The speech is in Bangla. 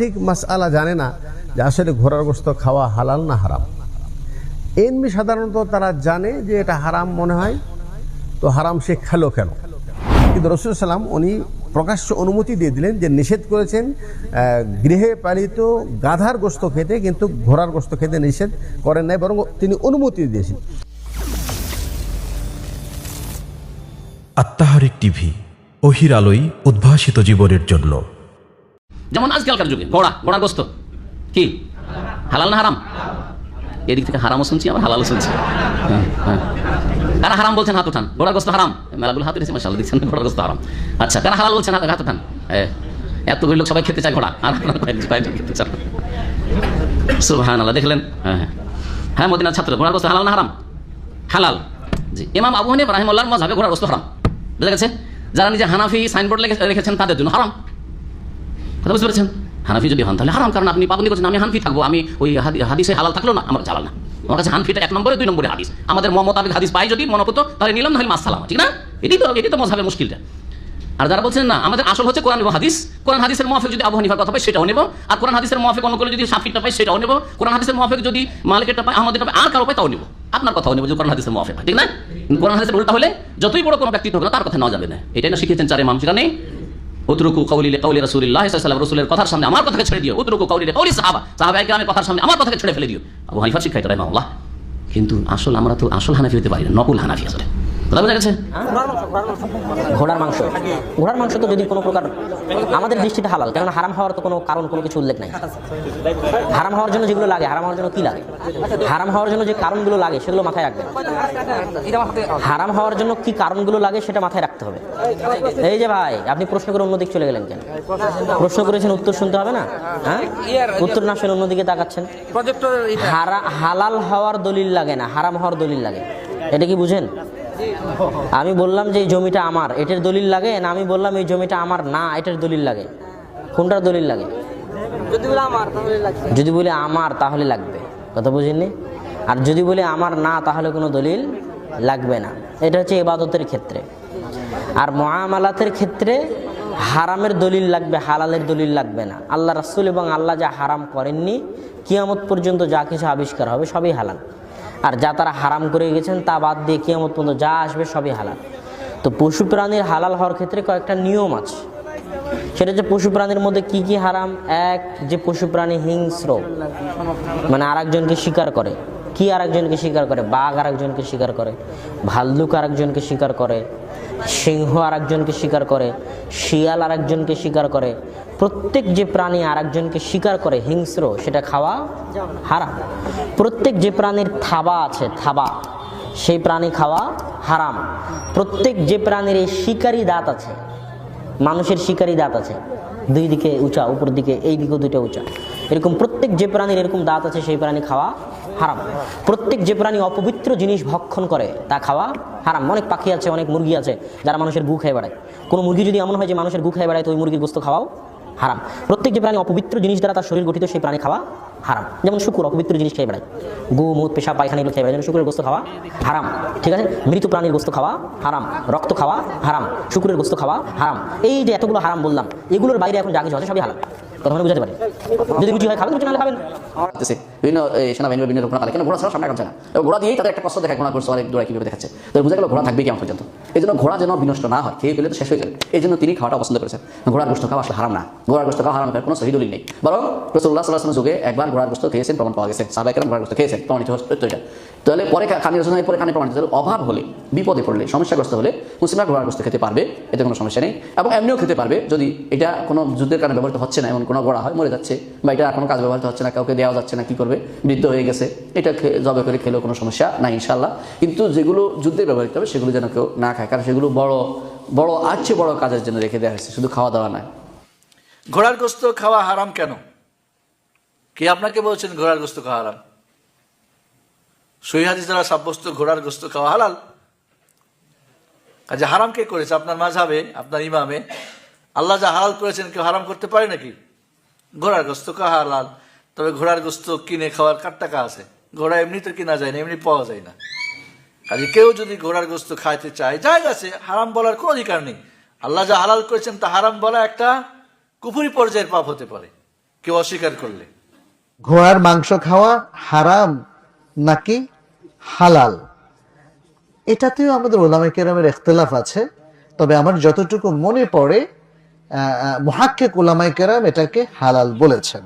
ঠিক মাসআলা জানে না যে আসলে ঘোড়ার গোস্ত খাওয়া হালাল না হারাম। এমনি সাধারণত তারা জানে যে এটা হারাম মনে হয়। তো হারাম সে খেলো কেন? কিন্তু রসুল সাল্লাম উনি প্রকাশ্য অনুমতি দিয়ে দিলেন যে নিষেধ করেছেন গৃহে পালিত গাধার গোস্ত খেতে কিন্তু ঘোড়ার গোস্ত খেতে নিষেধ করেন নাই, বরং তিনি অনুমতি দিয়েছেন। আত্মাহারিক টিভি অহির আলোই উদ্ভাসিত জীবনের জন্য। যেমন আজকালকার যুগে ঘোড়া ঘোড়া গোস্ত। কি? হালাল না হারাম? এদিক থেকে হারামও শুনছি আবার হালালও শুনছি। হ্যাঁ, হ্যাঁ। কারা হারাম বলছেন হাত উঠান। ঘোড়া গোস্ত হারাম? মেলাগুলো হাত উঠেছে মাসাল দিচ্ছেন ঘোড়া গোস্ত হারাম। আচ্ছা কারা হালাল বলছেন হাত উঠান? এত করে লোক সবাই খেতে চায় ঘোড়া। আর কয়েকজন খেতে চান সুবহান আল্লাহ দেখলেন? হ্যাঁ হ্যাঁ। হ্যাঁ মদিনার ছাত্র ঘোড়া গোস্ত হালাল না হারাম? হালাল। জি ইমাম আবু হানিফ রাহিমাল্লাহর মজাবে ঘোড়া গোস্ত হারাম। বুঝা গেছে? যারা নিজে হানাফি সাইনবোর্ড রেখেছেন তাদের জন্য হারাম। কথা বুঝতে পেরেছেন? হানাফি যদি হন তাহলে হারাম, কারণ আপনি পাবনি করছেন, আমি হানফি থাকব, আমি ওই হাদিসে হালাল থাকল না, আমার জালাল না। আমার কাছে হানফিটা এক নম্বরে, দুই নম্বরে হাদিস। আমাদের মোহাম্মতাবিক হাদিস পাই যদি, মনোপুত, তাহলে নিলাম মাস সালাম, ঠিক না? এটি তো এটি তো মজাবের মুশকিলটা। আর যারা বলছেন, না, আমাদের আসল হচ্ছে কোরআন হাদিস। কোরআন হাদিসের মহাফিক যদি আবু হানিফার কথা পাই সেটাও নেব। আর কোরআন হাদিসের মহাফিক অন্য করে যদি সাফিরটা পাই সেটাও নেব। কোরআন হাদিসের মহাফিক যদি মালিকেরটা পাই আমাদেরটা পাই আর কারও পাই তাও নেব। আপনার কথাও নেব যে কোরআন হাদিসের মহাফিক ঠিক না? কোরআন হাদিসের উল্টা হলে যতই বড় কোনো ব্যক্তিত্ব হোক না, তার কথা নেওয়া যাবে না। এটাই না শিখেছেন চারে সেটা নেই? উতরুকু কৌলি কৌলি রসুল্লাহ সাল্লাম রসুলের কথার সামনে আমার কথাকে ছেড়ে দিও। উতরুকু কৌলি কৌলি সাহাবা সাহাবায়ে গ্রামের কথার সামনে আমার কথাকে ছেড়ে ফেলে দিও। আবু হানিফা শিক্ষাইতে রাহিমাহুল্লাহ। কিন্তু আসল আমরা তো আসল হানাফি হতে পারি না, নকুল হানাফি আসলে। কথা বোঝা গেছে? ঘোড়ার মাংস। ঘোড়ার মাংস তো যদি কোনো প্রকার আমাদের দৃষ্টিতে হালাল কেননা হারাম হওয়ার তো কোনো কারণ কোনো কিছু উল্লেখ নাই। হারাম হওয়ার জন্য যেগুলো লাগে হারাম হওয়ার জন্য কি লাগে? হারাম হওয়ার জন্য যে কারণগুলো লাগে সেগুলো মাথায় রাখবেন। হারাম হওয়ার জন্য কি কারণগুলো লাগে সেটা মাথায় রাখতে হবে। এই যে ভাই আপনি প্রশ্ন করে অন্যদিকে চলে গেলেন কেন? প্রশ্ন করেছেন উত্তর শুনতে হবে না? হ্যাঁ? উত্তর না শুনে অন্যদিকে তাকাচ্ছেন? হালাল হওয়ার দলিল লাগে না হারাম হওয়ার দলিল লাগে। এটা কি বুঝেন? আমি বললাম যে এই জমিটা আমার এটার দলিল লাগে না? আমি বললাম এই জমিটা আমার না এটার দলিল লাগে। কোনটার দলিল লাগে? যদি বলি আমার তাহলে লাগবে। কথা বুঝেননি? আর যদি বলি আমার না তাহলে কোনো দলিল লাগবে না। এটা হচ্ছে এবাদতের ক্ষেত্রে। আর মহামালাতের ক্ষেত্রে হারামের দলিল লাগবে হালালের দলিল লাগবে না। আল্লাহ রাসুল এবং আল্লাহ যা হারাম করেননি কিয়ামত পর্যন্ত যা কিছু আবিষ্কার হবে সবই হালাল। আর যা তারা হারাম করে গেছেন তা বাদ দিয়ে কিয়ামত পর্যন্ত যা আসবে সবই হালাল। তো পশু প্রাণীর হালাল হওয়ার ক্ষেত্রে কয়েকটা নিয়ম আছে। সেটা হচ্ছে পশু প্রাণীর মধ্যে কি কি হারাম? এক, যে পশু প্রাণী হিংস্র। মানে আরেকজনকে শিকার করে। কি আরেকজনকে শিকার করে? বাঘ আরেকজনকে শিকার করে। ভাল্লুক আরেকজনকে শিকার করে। সিংহ আরেকজনকে শিকার করে। শিয়াল আরেকজনকে শিকার করে। প্রত্যেক যে প্রাণী আরেকজনকে শিকার করে, হিংস্র, সেটা খাওয়া হারাম। প্রত্যেক যে প্রাণীর থাবা আছে, থাবা, সেই প্রাণী খাওয়া হারাম। প্রত্যেক যে প্রাণীর এই শিকারী দাঁত আছে, মানুষের শিকারী দাঁত আছে, দুই দিকে উঁচা, উপর দিকে, এই দিকেও দুইটা উঁচা। এরকম প্রত্যেক যে প্রাণীর এরকম দাঁত আছে, সেই প্রাণী খাওয়া হারাম। প্রত্যেক যে প্রাণী অপবিত্র জিনিস ভক্ষণ করে, তা খাওয়া হারাম। অনেক পাখি আছে, অনেক মুরগি আছে, যারা মানুষের গু খেয়ে বেড়ায়। কোনো মুরগি যদি এমন হয় যে মানুষের গু খেয়ে বেড়ায়, তো ওই মুরগির গোস্ত খাওয়াও হারাম। প্রত্যেক যে প্রাণী অপবিত্র জিনিস দ্বারা তার শরীর গঠিত, সেই প্রাণী খাওয়া হারাম। যেমন শুকুর, অপবিত্র জিনিস খেয়ে বেড়ায়। গু মুদ পেশা পায়খানা এগুলো খেয়ে বেড়ায়। যেমন শুকুরের গোস্ত খাওয়া হারাম। ঠিক আছে? মৃত প্রাণীর গোস্ত খাওয়া হারাম। রক্ত খাওয়া হারাম। শুকুরের গোস্ত খাওয়া হারাম। এই যে এতগুলো হারাম বললাম, এগুলোর বাইরে এখন যা কিছু আছে সবই হারাম কথা মানে বুঝাতে পারি? যদি রুচি হয় খাবেন রুচি নাহলে খাবেন বিভিন্ন সেনাবাহিনীর বিভিন্ন ঘোড়া কেন ঘোড়া ছাড়া সামনে কামছে না। এবং ঘোড়া দিয়েই তাদের একটা কষ্ট দেখায় ঘোড়া করছে অনেক দৌড়ায় কীভাবে দেখাচ্ছে। তো বোঝা গেল ঘোড়া থাকবে কেমন পর্যন্ত। এই জন্য ঘোড়া যেন বিনষ্ট না হয়, খেয়ে ফেলে তো শেষ হয়ে যাবে। এই জন্য তিনি খাওয়াটা পছন্দ করেছেন। ঘোড়ার গোস্ত খাওয়া আসলে হারাম না। ঘোড়ার গোস্ত খাওয়া হারাম কোনো সহি দলিল নেই। বরং রসুল্লাহ সাল্লাহ যুগে একবার ঘোড়ার গোস্ত খেয়েছেন, প্রমাণ পাওয়া গেছে। সাহাবাই ঘোড়ার গোস্ত খেয়েছেন, প্রমাণিত হচ্ছে তাহলে পরে খানি রচনা পরে খানি প্রমাণিত হলে, অভাব হলে, বিপদে পড়লে, সমস্যাগ্রস্ত হলে মুসলিমরা ঘোড়ার গোস্ত খেতে পারবে, এতে কোনো সমস্যা নেই। এবং এমনিও খেতে পারবে, যদি এটা কোনো যুদ্ধের কারণে ব্যবহৃত হচ্ছে না, এমন কোনো ঘোড়া হয়, মরে যাচ্ছে, বা এটা কোনো কাজ ব্যবহৃত হচ্ছে না, কাউকে দেওয়া যাচ্ছে না, কি করবে? বৃদ্ধ হয়ে গেছে। এটা জবে করে খেলেও কোনো সমস্যা নাই ইনশাল্লাহ কিন্তু যেগুলো যুদ্ধে ব্যবহৃত হবে, সেগুলো যেন কেউ না খায়, কারণ সেগুলো বড় বড় চেয়ে বড় কাজের জন্য রেখে দেওয়া হয়েছে, শুধু খাওয়া দাওয়া নয়। ঘোড়ার গোস্ত খাওয়া হারাম কেন? কে আপনাকে বলছেন ঘোড়ার গোস্ত খাওয়া হারাম? সহি হাদিস দ্বারা সাব্যস্ত, ঘোড়ার গোস্ত খাওয়া হালাল। কাজে হারাম কে করেছে? আপনার মাঝাবে আপনার ইমামে। আল্লাহ যা হালাল করেছেন, কেউ হারাম করতে পারে নাকি? ঘোড়ার গোস্ত খাওয়া হালাল। তবে ঘোড়ার গোস্ত কিনে খাওয়ার কার টাকা আছে? ঘোড়া এমনি তো কিনা যায় না, এমনি পাওয়া যায় না। কাজে কেউ যদি ঘোড়ার গোস্ত খাইতে চায়, যাই আছে হারাম বলার কোনো অধিকার নেই। আল্লাহ যা হালাল করেছেন তা হারাম বলা একটা কুফুরি পর্যায়ের পাপ হতে পারে। কেউ অস্বীকার করলে। ঘোড়ার মাংস খাওয়া হারাম নাকি হালাল? এটাতেও আমাদের ওলামা কেরামের এখতলাফ আছে। তবে আমার যতটুকু মনে পড়ে মহাক্ষে কোলামাই কেরাম এটাকে হালাল বলেছেন।